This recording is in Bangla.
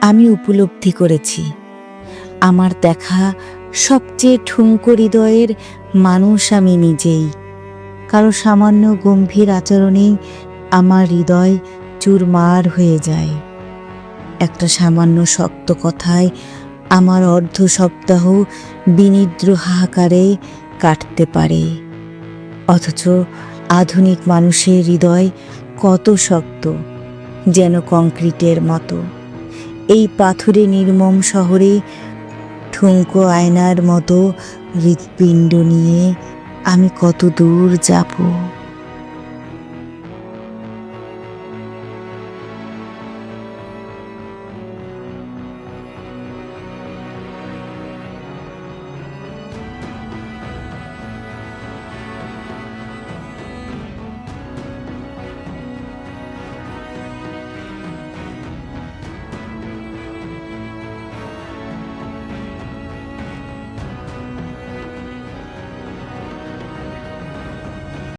আমি উপলব্ধি করেছি। আমার দেখা সবচেয়ে ঠুমকো হৃদয়ের মানুষ আমি নিজেই। কারও সামান্য গম্ভীর আচরণেই আমার হৃদয় চুরমার হয়ে যায়। একটা সামান্য শক্ত কথায় আমার অর্ধ সপ্তাহ বিনিদ্র হাহাকারে কাটতে পারে। অথচ আধুনিক মানুষের হৃদয় কত শক্ত, যেন কংক্রিটের মতো। এই পাথুরে নির্মম শহরে ঠুঙ্কো আয়নার মতো হৃৎপিণ্ড নিয়ে আমি কত দূর যাব।